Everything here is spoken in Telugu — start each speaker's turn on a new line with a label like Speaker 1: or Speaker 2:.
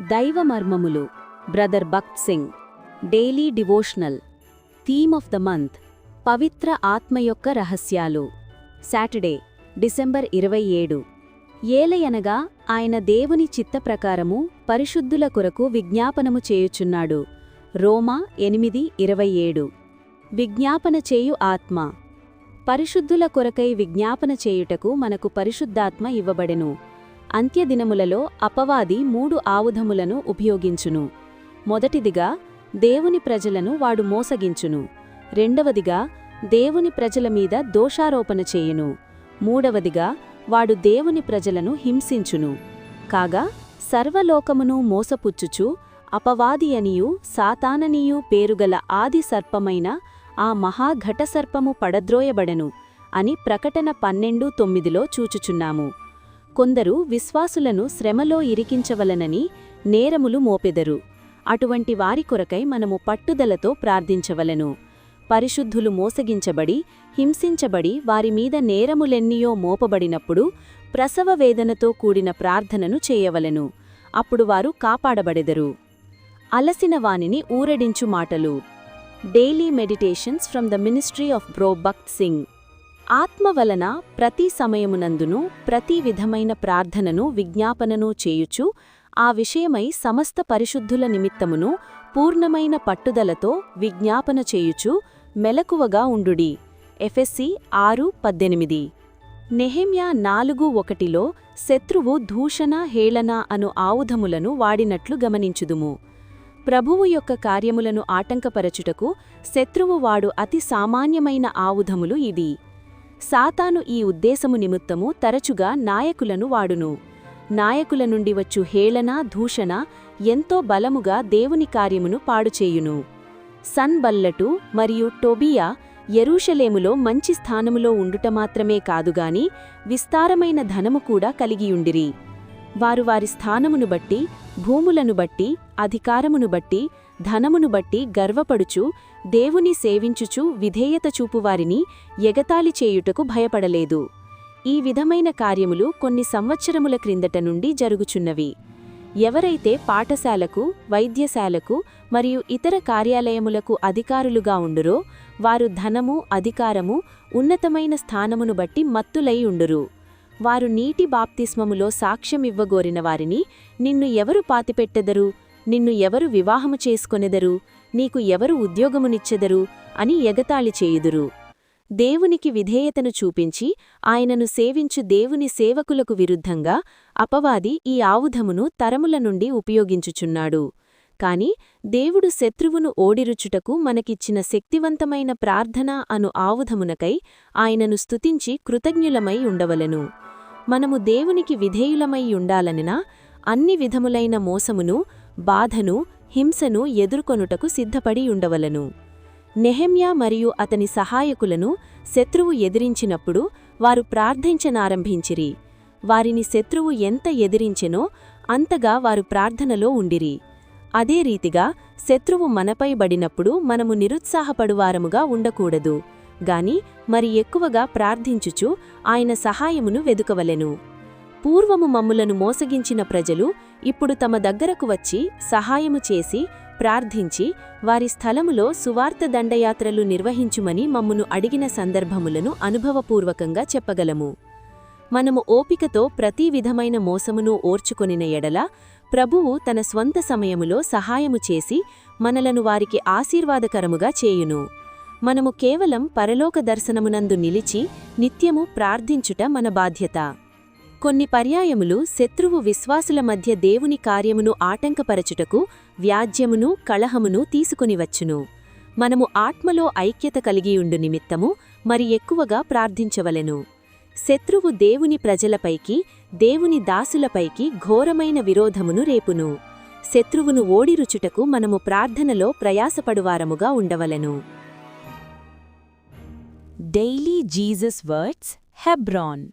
Speaker 1: దైవమర్మములు. Brother Bakht Singh. Daily devotional. Theme of the month. పవిత్ర ఆత్మ యొక్క రహస్యాలు. సాటర్డే డిసెంబర్ ఇరవై ఏడు. ఏలయనగా ఆయన దేవుని చిత్త ప్రకారము పరిశుద్ధుల కొరకు విజ్ఞాపనము చేయుచున్నాడు. రోమా ఎనిమిది ఇరవై ఏడు. విజ్ఞాపన చేయు ఆత్మ. పరిశుద్ధుల కొరకై విజ్ఞాపన చేయుటకు మనకు పరిశుద్ధాత్మ ఇవ్వబడెను. అంత్యదినములలో అపవాది మూడు ఆవుధములను ఉపయోగించును. మొదటిదిగా దేవుని ప్రజలను వాడు మోసగించును. రెండవదిగా దేవుని ప్రజల మీద దోషారోపణ చేయును. మూడవదిగా వాడు దేవుని ప్రజలను హింసించును. కాగా సర్వలోకమును మోసపుచ్చుచు అపవాది అనియు సాతాననీయు పేరుగల ఆది సర్పమైన ఆ మహాఘటసర్పము పడద్రోయబడెను అని ప్రకటన పన్నెండు తొమ్మిదిలో చూచుచున్నాము. కొందరు విశ్వాసులను శ్రమలో ఇరికించవలనని నేరములు మోపెదరు. అటువంటి వారి కొరకై మనము పట్టుదలతో ప్రార్థించవలను. పరిశుద్ధులు మోసగించబడి హింసించబడి వారిమీద నేరములెన్నియో మోపబడినప్పుడు ప్రసవ వేదనతో కూడిన ప్రార్థనను చేయవలెను. అప్పుడు వారు కాపాడబడెదరు. అలసిన వానిని ఊరడించు మాటలు. Daily meditations from the ministry of bro Bakht Singh. ఆత్మ వలన ప్రతి సమయమునందును ప్రతి విధమైన ప్రార్థనను విజ్ఞాపనను చేయుచు ఆ విషయమై సమస్త పరిశుద్ధుల నిమిత్తమును పూర్ణమైన పట్టుదలతో విజ్ఞాపన చేయుచు మెలకువగా ఉండుడి. ఎఫ్ఎస్సి ఆరు పద్దెనిమిది. నెహెమ్యా నాలుగు ఒకటిలో శత్రువు దూషణ హేళన అను ఆయుధములను వాడినట్లు గమనించుదుము. ప్రభువు యొక్క కార్యములను ఆటంకపరచుటకు శత్రువు వాడు అతి సామాన్యమైన ఆయుధములు ఇది. సాతాను ఈ ఉద్దేశము నిమిత్తము తరచుగా నాయకులను వాడును. నాయకుల నుండి వచ్చు హేళన దూషణ ఎంతో బలముగా దేవుని కార్యమును పాడుచేయును సన్బల్లటు మరియు టోబియా ఎరూషలేములో మంచి స్థానములో ఉండుట మాత్రమే కాదుగాని విస్తారమైన ధనము కూడా కలిగియుండిరి. వారు వారి స్థానమును బట్టి భూములను బట్టి అధికారమును బట్టి ధనమును బట్టి గర్వపడుచు దేవుని సేవించుచు విధేయత చూపువారిని ఎగతాళి చేయుటకు భయపడలేదు. ఈ విధమైన కార్యములు కొన్ని సంవత్సరముల క్రిందట నుండి జరుగుచున్నవి. ఎవరైతే పాఠశాలకు వైద్యశాలకు మరియు ఇతర కార్యాలయములకు అధికారులుగా ఉండురో వారు ధనము అధికారము ఉన్నతమైన స్థానమును బట్టి మత్తులై ఉండురు. వారు నీటి బాప్తిస్మములో సాక్ష్యమివ్వగోరిన వారిని నిన్ను ఎవరు పాతిపెట్టెదరు? నిన్ను ఎవరు వివాహము చేసుకొనెదరు? నీకు ఎవరు ఉద్యోగమునిచ్చెదరు? అని ఎగతాళి చేయుదురు. దేవునికి విధేయతను చూపించి ఆయనను సేవించు దేవుని సేవకులకు విరుద్ధంగా అపవాది ఈ ఆవుధమును తరముల నుండి ఉపయోగించుచున్నాడు. కాని దేవుడు శత్రువును ఓడిరుచుటకు మనకిచ్చిన శక్తివంతమైన ప్రార్థన అను ఆవుధమునకై ఆయనను స్తుతించి కృతజ్ఞులమై ఉండవలెను. మనము దేవునికి విధేయులమై ఉండాలనినా అన్ని విధములైన మోసమును బాధను హింసను ఎదుర్కొనుటకు సిద్ధపడి ఉండవలను. నెహెమ్యా మరియు అతని సహాయకులను శత్రువు ఎదిరించినప్పుడు వారు ప్రార్థించనారంభించిరి. వారిని శత్రువు ఎంత ఎదిరించెనో అంతగా వారు ప్రార్థనలో ఉండిరి. అదే రీతిగా శత్రువు మనపై బడినప్పుడు మనము నిరుత్సాహపడువారముగా ఉండకూడదు. గాని మరి ఎక్కువగా ప్రార్థించుచు ఆయన సహాయమును వెదుకవలెను. పూర్వము మమ్ములను మోసగించిన ప్రజలు ఇప్పుడు తమ దగ్గరకు వచ్చి సహాయము చేసి ప్రార్థించి వారి స్థలములో సువార్త దండయాత్రలు నిర్వహించుమని మమ్మును అడిగిన సందర్భములను అనుభవపూర్వకంగా చెప్పగలము. మనము ఓపికతో ప్రతి విధమైన మోసమును ఓర్చుకొనిన ఎడల ప్రభువు తన స్వంత సమయములో సహాయము చేసి మనలను వారికి ఆశీర్వాదకరముగా చేయును. మనము కేవలం పరలోక దర్శనమునందు నిలిచి నిత్యము ప్రార్థించుట మన బాధ్యత. కొన్ని పర్యాయములు శత్రువు విశ్వాసుల మధ్య దేవుని కార్యమును ఆటంకపరచుటకు వ్యాజ్యమును కళహమును తీసుకునివచ్చును మనము ఆత్మలో ఐక్యత కలిగియుండు నిమిత్తము మరి ఎక్కువగా ప్రార్థించవలెను. శత్రువు దేవుని ప్రజలపైకి దేవుని దాసులపైకి ఘోరమైన విరోధమును రేపును. శత్రువును ఓడిరుచుటకు మనము ప్రార్థనలో ప్రయాసపడువారముగా ఉండవలెను. Daily Jesus words హెబ్రాన్